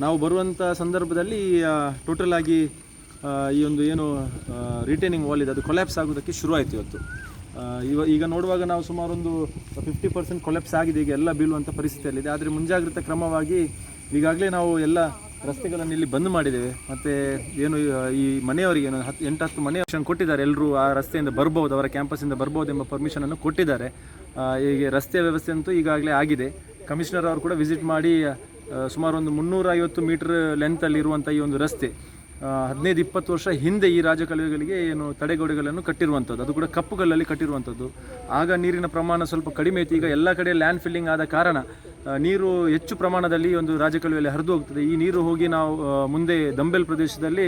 ನಾವು ಬರುವಂಥ ಸಂದರ್ಭದಲ್ಲಿ ಟೋಟಲ್ ಆಗಿ ಈ ಒಂದು ಏನು ರಿಟೈನಿಂಗ್ ವಾಲ್ ಇದೆ, ಅದು ಕೊಲ್ಯಾಪ್ಸ್ ಆಗೋದಕ್ಕೆ ಶುರು ಆಯಿತು ಇವತ್ತು ಇವ, ಈಗ ನೋಡುವಾಗ ನಾವು ಸುಮಾರು ಒಂದು ಫಿಫ್ಟಿ ಪರ್ಸೆಂಟ್ ಕೊಲ್ಯಾಪ್ಸ್ ಆಗಿದೆ, ಈಗ ಎಲ್ಲ ಬೀಳುವಂಥ ಪರಿಸ್ಥಿತಿಯಲ್ಲಿದೆ. ಆದರೆ ಮುಂಜಾಗ್ರತಾ ಕ್ರಮವಾಗಿ ಈಗಾಗಲೇ ನಾವು ಎಲ್ಲ ರಸ್ತೆಗಳನ್ನು ಇಲ್ಲಿ ಬಂದ್ ಮಾಡಿದ್ದೇವೆ. ಮತ್ತು ಏನು ಈ- ಮನೆಯವರಿಗೆ ಹತ್ತು ಎಂಟು ಹತ್ತು ಮನೆ ಕೊಟ್ಟಿದ್ದಾರೆ. ಎಲ್ಲರೂ ಆ ರಸ್ತೆಯಿಂದ ಬರ್ಬೋದು, ಅವರ ಕ್ಯಾಂಪಸ್ಸಿಂದ ಬರ್ಬೋದು ಎಂಬ ಪರ್ಮಿಷನನ್ನು ಕೊಟ್ಟಿದ್ದಾರೆ. ಈಗ ರಸ್ತೆ ವ್ಯವಸ್ಥೆ ಅಂತೂ ಈಗಾಗಲೇ ಆಗಿದೆ. ಕಮಿಷನರ್ ಅವರು ಕೂಡ ವಿಸಿಟ್ ಮಾಡಿ ಸುಮಾರು ಒಂದು ಮುನ್ನೂರ ಐವತ್ತು ಮೀಟರ್ ಲೆಂತಲ್ಲಿ ಇರುವಂಥ ಈ ಒಂದು ರಸ್ತೆ ಹದಿನೈದು ಇಪ್ಪತ್ತು ವರ್ಷ ಹಿಂದೆ ಈ ರಾಜಕಾಲುವೆಗಳಿಗೆ ಏನು ತಡೆಗೋಡೆಗಳನ್ನು ಕಟ್ಟಿರುವಂಥದ್ದು ಅದು ಕೂಡ ಕಪ್ಪುಗಳಲ್ಲಿ ಕಟ್ಟಿರುವಂಥದ್ದು ಆಗ ನೀರಿನ ಪ್ರಮಾಣ ಸ್ವಲ್ಪ ಕಡಿಮೆ ಇತ್ತು, ಈಗ ಎಲ್ಲ ಕಡೆ ಲ್ಯಾಂಡ್ ಫಿಲ್ಲಿಂಗ್ ಆದ ಕಾರಣ ನೀರು ಹೆಚ್ಚು ಪ್ರಮಾಣದಲ್ಲಿ ಒಂದು ರಾಜಕಾಲುವೆಯಲ್ಲಿ ಹರಿದು ಹೋಗ್ತದೆ. ಈ ನೀರು ಹೋಗಿ ನಾವು ಮುಂದೆ ದಂಬೆಲ್ ಪ್ರದೇಶದಲ್ಲಿ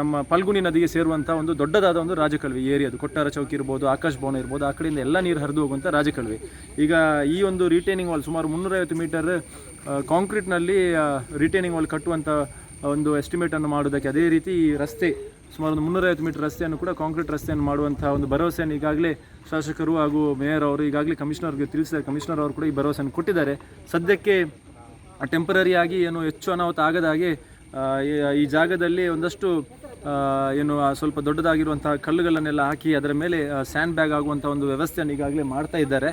ನಮ್ಮ ಪಲ್ಗುಣಿ ನದಿಗೆ ಸೇರುವಂಥ ಒಂದು ದೊಡ್ಡದಾದ ಒಂದು ರಾಜಕಾಲುವೆ ಏರಿಯಾ ಅದು ಕೊಟ್ಟಾರ ಚೌಕಿ ಇರ್ಬೋದು, ಆಕಾಶ್ ಭವನ ಇರ್ಬೋದು, ಆ ಕಡೆಯಿಂದ ಎಲ್ಲ ನೀರು ಹರಿದು ಹೋಗುವಂಥ ರಾಜಕಾಲುವೆ. ಈಗ ಈ ಒಂದು ರಿಟೈನಿಂಗ್ ವಾಲ್ ಸುಮಾರು ಮುನ್ನೂರೈವತ್ತು ಮೀಟರ್ ಕಾಂಕ್ರೀಟ್ನಲ್ಲಿ ರಿಟೈನಿಂಗ್ ವಾಲ್ ಕಟ್ಟುವಂಥ ಒಂದು ಎಸ್ಟಿಮೇಟನ್ನು ಮಾಡೋದಕ್ಕೆ ಅದೇ ರೀತಿ ಈ ರಸ್ತೆ, ಸುಮಾರು ಒಂದು ಮುನ್ನೂರೈವತ್ತು ಮೀಟರ್ ರಸ್ತೆಯನ್ನು ಕೂಡ ಕಾಂಕ್ರೀಟ್ ರಸ್ತೆಯನ್ನು ಮಾಡುವಂಥ ಒಂದು ಭರವಸೆಯನ್ನು ಈಗಾಗಲೇ ಶಾಸಕರು ಹಾಗೂ ಮೇಯರ್ ಅವರು ಈಗಾಗಲೇ ಕಮಿಷನರ್ಗೆ ತಿಳಿಸಿದ್ದಾರೆ. ಕಮಿಷನರ್ ಅವರು ಕೂಡ ಈ ಭರವಸೆಯನ್ನು ಕೊಟ್ಟಿದ್ದಾರೆ. ಸದ್ಯಕ್ಕೆ ಟೆಂಪರರಿಯಾಗಿ ಏನು ಹೆಚ್ಚು ಅನಾಹುತ ಆಗದ ಹಾಗೆ ಈ- ಜಾಗದಲ್ಲಿ ಒಂದಷ್ಟು ಏನು ಸ್ವಲ್ಪ ದೊಡ್ಡದಾಗಿರುವಂತಹ ಕಲ್ಲುಗಳನ್ನೆಲ್ಲ ಹಾಕಿ ಅದರ ಮೇಲೆ ಸ್ಯಾಂಡ್ ಬ್ಯಾಗ್ ಆಗುವಂಥ ಒಂದು ವ್ಯವಸ್ಥೆಯನ್ನು ಈಗಾಗಲೇ ಮಾಡ್ತಾ ಇದ್ದಾರೆ.